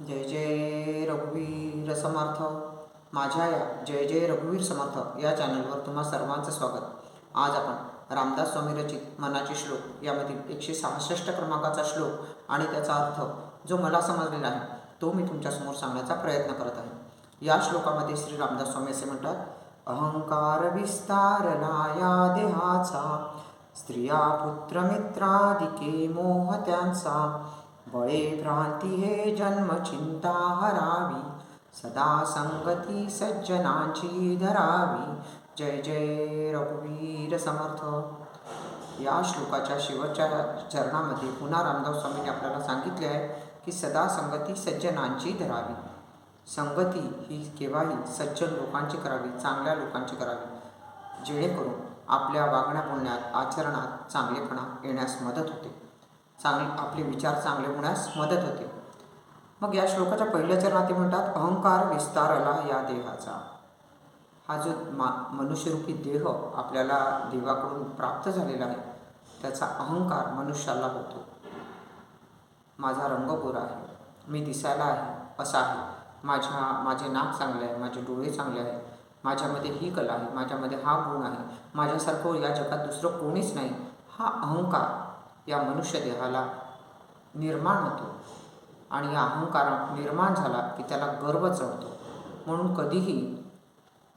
जय जय रघुवीर समर्थ. माझ्या या जय जय रघुवीर समर्थ या चॅनलवर तुम्हा सर्वांचं स्वागत. आज आपण रामदास स्वामी रचित मनाचे श्लोक यामधील एकशे सहासष्ट क्रमांकाचा श्लोक आणि त्याचा अर्थ जो मला समजलेला आहे तो मी तुमच्यासमोर सांगण्याचा प्रयत्न करत आहे. या श्लोकामध्ये श्री रामदास स्वामी असे म्हणतात अहंकार विस्तारला या देहाचा स्त्रिया पुत्रमित्रादिके मोह त्यांचा बळे भ्रांती हे जन्म चिंता हरावी सदा संगती सज्जनांची धरावी. जय जय रघुवीर समर्थ. या श्लोकाच्या शेवटच्या चरणामध्ये पुन्हा रामदास स्वामींनी आपल्याला सांगितले आहे की सदा संगती सज्जनांची धरावी. संगती ही केव्हाही सज्जन लोकांची करावी चांगल्या लोकांची करावी. जेणेकरून आपल्या वागण्या बोलण्यात आचरणात चांगलेपणा येण्यास मदत होते. चांग आपले विचार चांगले होण्यास मदत होते. मग या श्लोकाच्या पहिल्या चरणात ते म्हणतात अहंकार विस्तारला या देहाचा. हा जो मा मनुष्यरूपी देह आपल्याला देवाकडून प्राप्त झालेला आहे त्याचा अहंकार मनुष्याला होतो. माझा रंग गोरा आहे. मी दिसायला आहे असा आहे. माझ्या माझे नाक चांगले आहे माझे डोळे चांगले आहे. माझ्यामध्ये ही कला आहे माझ्यामध्ये हा गुण आहे. माझ्यासारखं या जगात दुसरं कोणीच नाही. हा अहंकार या मनुष्य देहाला निर्माण होतो. आणि या अहंकार निर्माण झाला की त्याला गर्व चढतो. म्हणून कधीही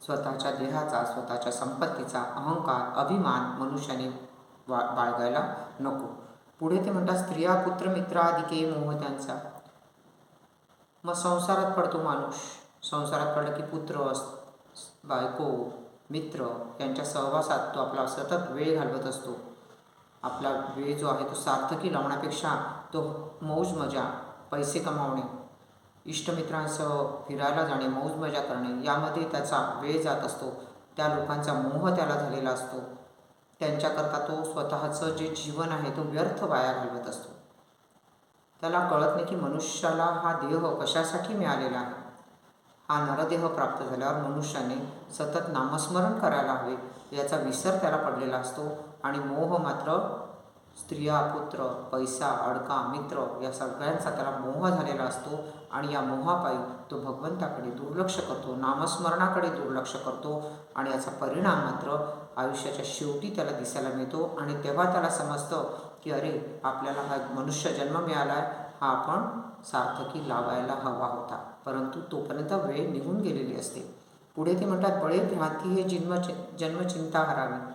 स्वतःच्या देहाचा स्वतःच्या संपत्तीचा अहंकार अभिमान मनुष्याने बा बाळगायला नको. पुढे ते म्हणतात स्त्रिया पुत्र मित्र आदिके मोह त्यांचा. मग संसारात पडतो माणूस. संसारात पडलं की पुत्र बायको मित्र यांच्या सहवासात तो आपला सतत वेळ घालवत असतो. आपला वेळ जो आहे तो सार्थकी लावण्यापेक्षा तो मौज मजा पैसे कमावणे इष्टमित्रांसह फिरायला जाणे मौज मजा करणे यामध्ये त्याचा वेळ जात असतो. त्या लोकांचा मोह त्याला झालेला असतो. त्यांच्याकरता तो स्वतःचं जे जीवन आहे तो व्यर्थ वाया घालवत असतो. त्याला कळत नाही की मनुष्याला हा देह कशासाठी मिळालेला आहे. हा नरदेह प्राप्त झाल्यावर मनुष्याने सतत नामस्मरण करायला हवे याचा विसर त्याला पडलेला असतो. आणि मोह मात्र स्त्रिया पुत्र पैसा अडका मित्र या सगळ्यांचा त्याला मोह झालेला असतो. आणि या मोहापायी तो भगवंताकडे दुर्लक्ष करतो नामस्मरणाकडे दुर्लक्ष करतो. आणि याचा परिणाम मात्र आयुष्याच्या शेवटी त्याला दिसायला मिळतो. आणि तेव्हा त्याला समजतं की अरे आपल्याला हा मनुष्य जन्म मिळाला आहे हा आपण सार्थकी लावायला हवा होता. परंतु तोपर्यंत वेळ निघून गेलेली असते. पुढे ते म्हणतात बळे भ्रांती हे जन्म जन्मचिंता हरावी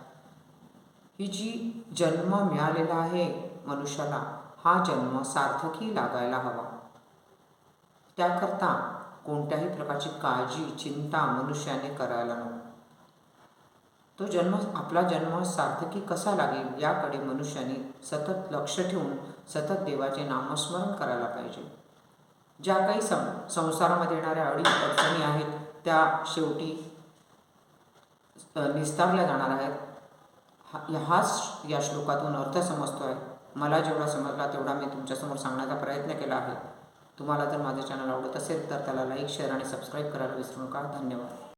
ही जी जन्म मिळालेला आहे मनुष्याला हा जन्म सार्थकी लागायला हवा. त्याकरता कोणत्याही प्रकारची काळजी चिंता मनुष्याने करायला नको. तो जन्म आपला जन्म सार्थकी कसा लागेल याकडे मनुष्याने सतत लक्ष ठेवून सतत देवाचे नामस्मरण करायला पाहिजे. ज्या काही सं संसारामध्ये येणाऱ्या अडी अडचणी आहेत त्या शेवटी निस्तारल्या जाणार आहेत. हा हाच या श्लोकातून अर्थ समजतो आहे मला जेवढा समजला तेवढा मी तुमच्यासमोर सांगण्याचा प्रयत्न केला आहे. तुम्हाला जर माझं चॅनल आवडत असेल तर त्याला लाईक शेअर आणि सबस्क्राईब करायला विसरू नका. धन्यवाद.